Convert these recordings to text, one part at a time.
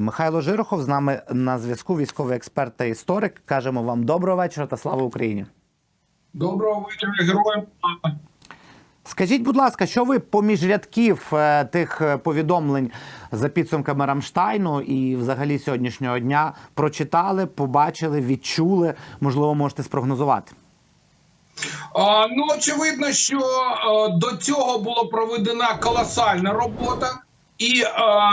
Михайло Жирохов з нами на зв'язку. Військовий експерт та історик. Кажемо вам доброго вечора та слава Україні. Доброго вечора, героям. Скажіть, будь ласка, що ви поміж рядків е, тих е, повідомлень за підсумками Рамштайну і взагалі сьогоднішнього дня прочитали, побачили, відчули? Можливо, можете спрогнозувати? А, ну, очевидно, що е, до цього була проведена колосальна робота. І е,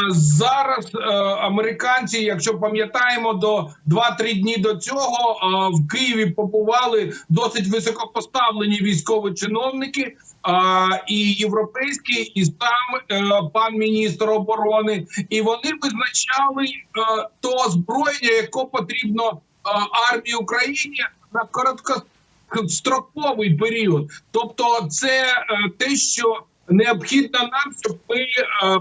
зараз е, американці, якщо пам'ятаємо, до 2-3 дні до цього е, в Києві побували досить високопоставлені військові чиновники, е, і європейські, і сам е, пан міністр оборони, і вони визначали е, то озброєння, яке потрібно е, армії України на коротко строковий період. Тобто, це е, те, що необхідно нам, щоб ми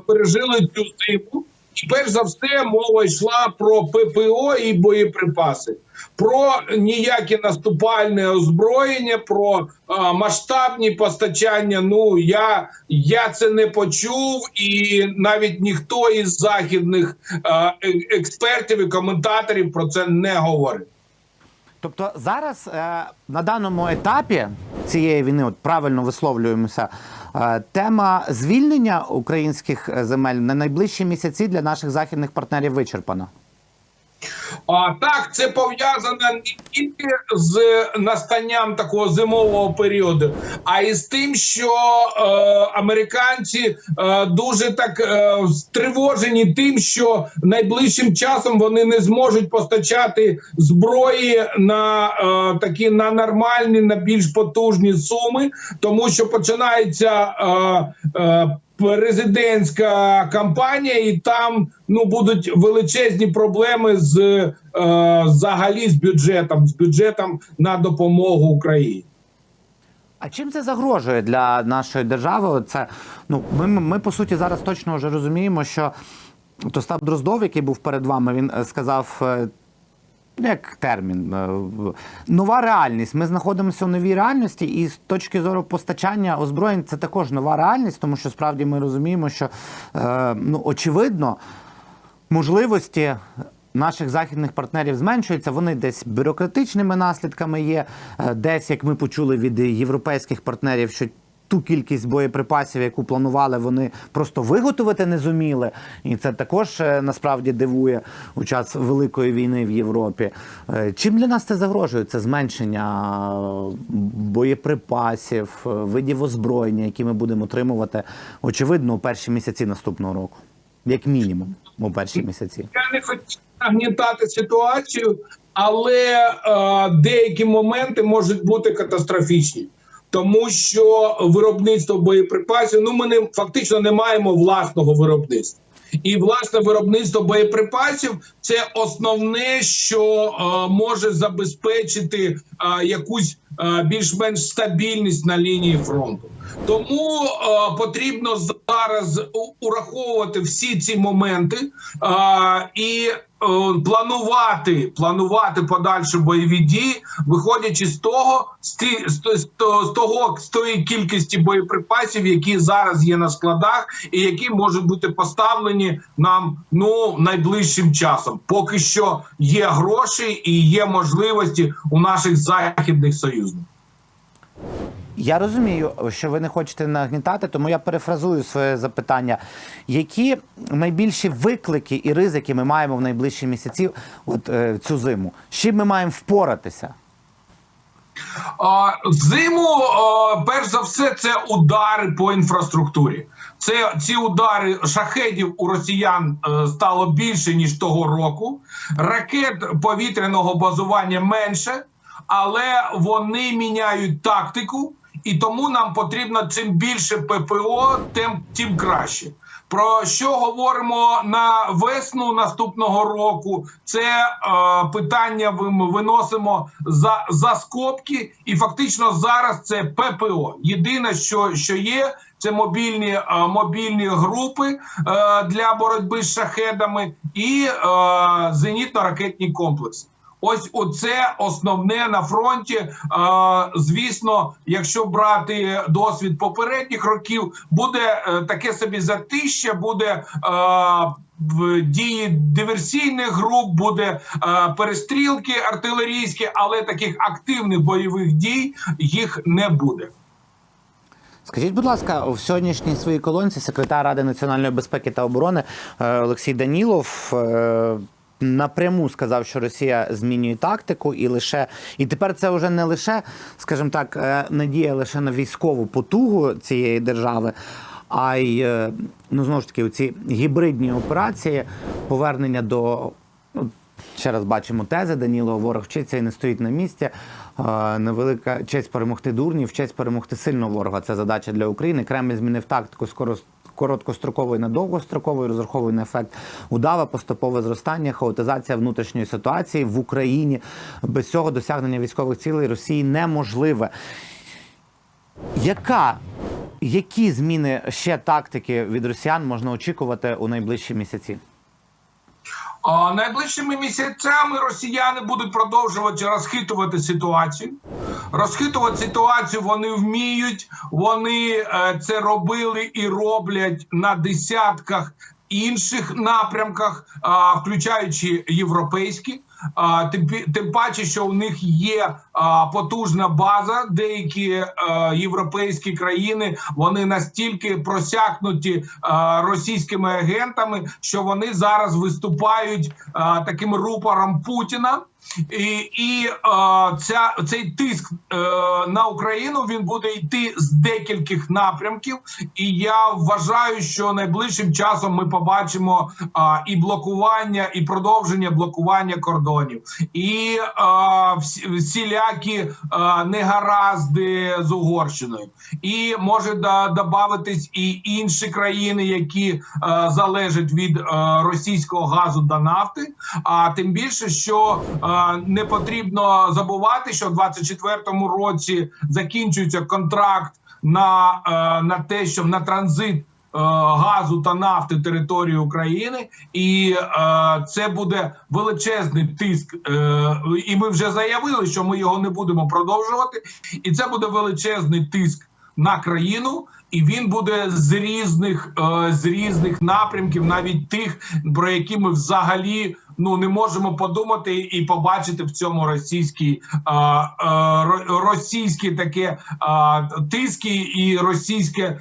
пережили цю зиму. І перш за все мова йшла про ППО і боєприпаси, про ніяке наступальне озброєння, про е, масштабні постачання. Ну я, я це не почув, і навіть ніхто із західних е, е- експертів і коментаторів про це не говорить. Тобто зараз е, на даному етапі цієї війни, от правильно висловлюємося, тема звільнення українських е, земель на найближчі місяці для наших західних партнерів вичерпана. А так, це пов'язано не тільки з настанням такого зимового періоду, а й з тим, що е, американці е, дуже так е, стривожені тим, що найближчим часом вони не зможуть постачати зброї на е, такі на нормальні, на більш потужні суми, тому що починається. Е, е, президентська кампанія, і там ну будуть величезні проблеми з е, взагалі з бюджетом, з бюджетом на допомогу Україні. А чим це загрожує для нашої держави? Це ну ми, ми по суті зараз точно вже розуміємо, що Остап Дроздов, який був перед вами, він е, сказав. Ну, Як термін, е, нова реальність. Ми знаходимося у новій реальності, і з точки зору постачання озброєнь це також нова реальність, тому що справді ми розуміємо, що е, ну очевидно можливості наших західних партнерів зменшуються. Вони десь бюрократичними наслідками є, е, десь, як ми почули від європейських партнерів, що ту кількість боєприпасів, яку планували, вони просто виготовити не зуміли. І це також е, насправді дивує у час великої війни в Європі. Е, Чим для нас це загрожує? Це зменшення е, боєприпасів, видів озброєння, які ми будемо отримувати, очевидно, у перші місяці наступного року, як мінімум, у перші місяці. Я не хотів нагнітати ситуацію, але е, деякі моменти можуть бути катастрофічні. Тому що виробництво боєприпасів, ну ми не фактично не маємо власного виробництва. І власне виробництво боєприпасів це основне, що е, може забезпечити е, якусь більш-менш стабільність на лінії фронту. Тому е, потрібно зараз ураховувати всі ці моменти е, і е, планувати, планувати подальші бойові дії, виходячи з того, з, ті, з, з, з того з тої кількості боєприпасів, які зараз є на складах, і які можуть бути поставлені нам ну найближчим часом. Поки що є гроші і є можливості у наших західних союзників. Я розумію, що ви не хочете нагнітати, тому я перефразую своє запитання. Які найбільші виклики і ризики ми маємо в найближчі місяці, от е, цю зиму? З чим ми маємо впоратися? Зиму, перш за все, це удари по інфраструктурі. Це ці удари шахедів у росіян е, стало більше ніж того року. Ракет повітряного базування менше, але вони міняють тактику, і тому нам потрібно чим більше ППО, тим, тим краще. Про що говоримо на весну наступного року? Це е, питання ми виносимо за, за скобки, і фактично зараз це ППО. Єдине, що, що є, це мобільні, е, мобільні групи е, для боротьби з шахедами і е, зенітно-ракетні комплекси. Ось оце основне на фронті. Звісно, якщо брати досвід попередніх років, буде е, таке собі затища, буде е, в дії диверсійних груп, буде е, перестрілки артилерійські, але таких активних бойових дій їх не буде. Скажіть, будь ласка, в сьогоднішній своїй колонці секретар Ради національної безпеки та оборони Олексій Данілов напряму сказав, що Росія змінює тактику, і лише і тепер це вже не лише, скажімо так, е, надія лише на військову потугу цієї держави. А й е, ну знову ж таки ці гібридні операції, повернення до Ще раз бачимо тези Данілова, ворог вчиться і не стоїть на місці. Е, Невелика честь перемогти дурнів, честь перемогти сильного ворога. Це задача для України. Кремль змінив тактику скоро короткострокової на довгостроковий, розраховує на ефект удава, поступове зростання, хаотизація внутрішньої ситуації в Україні. Без цього досягнення військових цілей Росії неможливе. Яка, які зміни ще тактики від росіян можна очікувати у найближчі місяці? Найближчими місяцями росіяни будуть продовжувати розхитувати ситуацію. Розхитувати ситуацію вони вміють. Вони е, це робили і роблять на десятках інших напрямках, включаючи європейські. Тим, паче, що у них є потужна база. Деякі е, європейські країни вони настільки просякнуті російськими агентами, що вони зараз виступають таким рупором Путіна. І, і е, ця, цей тиск е, на Україну він буде йти з декількох напрямків. І я вважаю, що найближчим часом ми побачимо е, і блокування, і продовження блокування кордонів, і е, всі, всілякі е, негаразди з Угорщиною, і може да, додатись і інші країни, які е, залежать від е, російського газу та нафти. А тим більше, що не потрібно забувати, що в 24-му році закінчується контракт на, на те, щоб на транзит. Е, Газу та нафти території України, і е, це буде величезний тиск. Е, і ми вже заявили, що ми його не будемо продовжувати. І це буде величезний тиск на країну, і він буде з різних е, з різних напрямків, навіть тих, про які ми взагалі ну не можемо подумати і побачити в цьому російський е, е, російські таке тиски і російське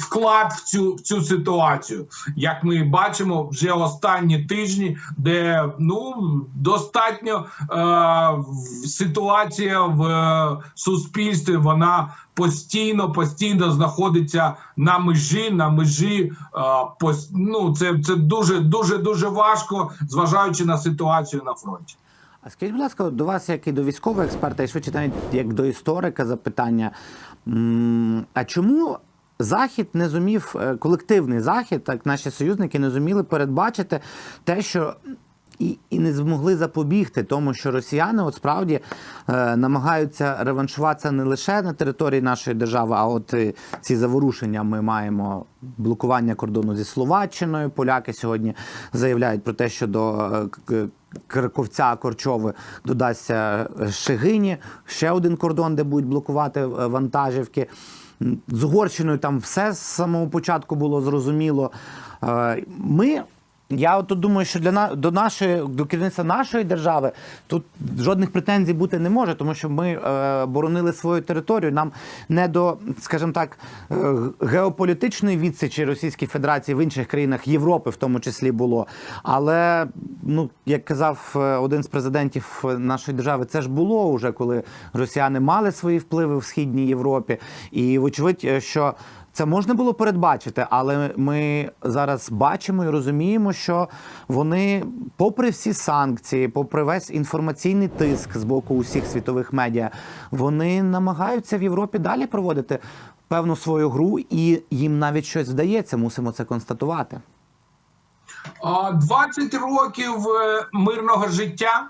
вклад в цю в цю ситуацію. Як ми бачимо вже останні тижні, де ну достатньо в- ситуація в е, суспільстві вона постійно постійно знаходиться на межі, на межі е, ну, це, це дуже дуже дуже важко, зважаючи на ситуацію на фронті. А скажіть, будь ласка, до вас, як і до військового експерта, і швидше навіть як до історика, запитання. А чому Захід не зумів, е, колективний захід, так наші союзники не зуміли передбачити те, що. І, і не змогли запобігти тому, що росіяни от справді е, намагаються реваншуватися не лише на території нашої держави, а от е, ці заворушення ми маємо блокування кордону зі Словаччиною. Поляки сьогодні заявляють про те, що до е, Краковця Корчови додасться е, Шегині, ще один кордон, де будуть блокувати е, вантажівки. З Угорщиною там все з самого початку було зрозуміло. Е, Ми. Я от думаю, що для на до нашої до керівництва нашої держави тут жодних претензій бути не може, тому що ми е, боронили свою територію. Нам не до, скажімо так, е, геополітичної відсічі Російської Федерації в інших країнах Європи, в тому числі було. Але ну як казав е, один з президентів нашої держави, це ж було вже коли росіяни мали свої впливи в східній Європі, і вочевидь, е, що це можна було передбачити, але ми зараз бачимо і розуміємо, що вони, попри всі санкції, попри весь інформаційний тиск з боку усіх світових медіа, вони намагаються в Європі далі проводити певну свою гру, і їм навіть щось вдається. Мусимо це констатувати. А, 20 років е, мирного життя.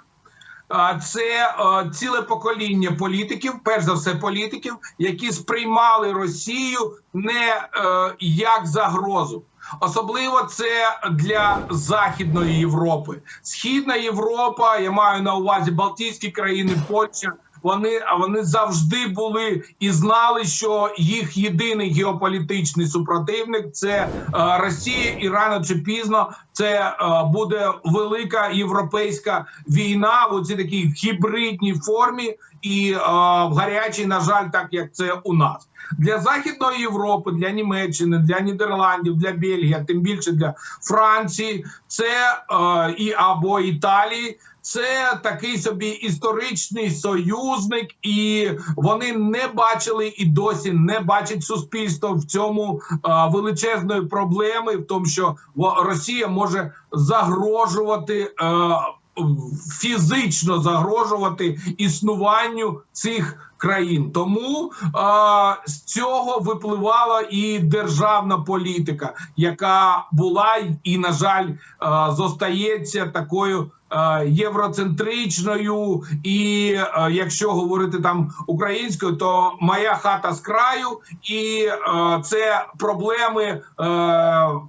Це ціле покоління політиків, перш за все політиків, які сприймали Росію не е, як загрозу. Особливо це для Західної Європи. Східна Європа, я маю на увазі Балтійські країни, Польща. Вони вони завжди були і знали, що їх єдиний геополітичний супротивник це е, Росія, і рано чи пізно це е, буде велика європейська війна у цій такій гібридній формі і е, в гарячій, на жаль, так як це у нас для Західної Європи, для Німеччини, для Нідерландів, для Бельгії, тим більше для Франції, це е, і або Італії. Це такий собі історичний союзник, і вони не бачили і досі не бачить суспільство в цьому е, величезної проблеми, в тому, що Росія може загрожувати. Е, фізично загрожувати існуванню цих країн. Тому е, з цього випливала і державна політика, яка була і, на жаль, е, зостається такою. Євроцентричною, і якщо говорити там українською, то моя хата з краю, і це проблеми е,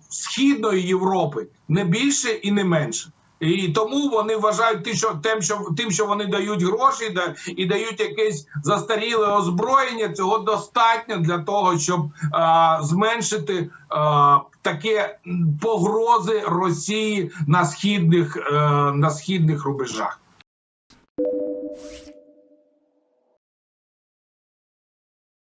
східної Європи не більше і не менше. І тому вони вважають тим, що тим, що тим, що вони дають гроші, да і дають якесь застаріле озброєння. Цього достатньо для того, щоб а, зменшити а, таке погрози Росії на східних а, на східних рубежах.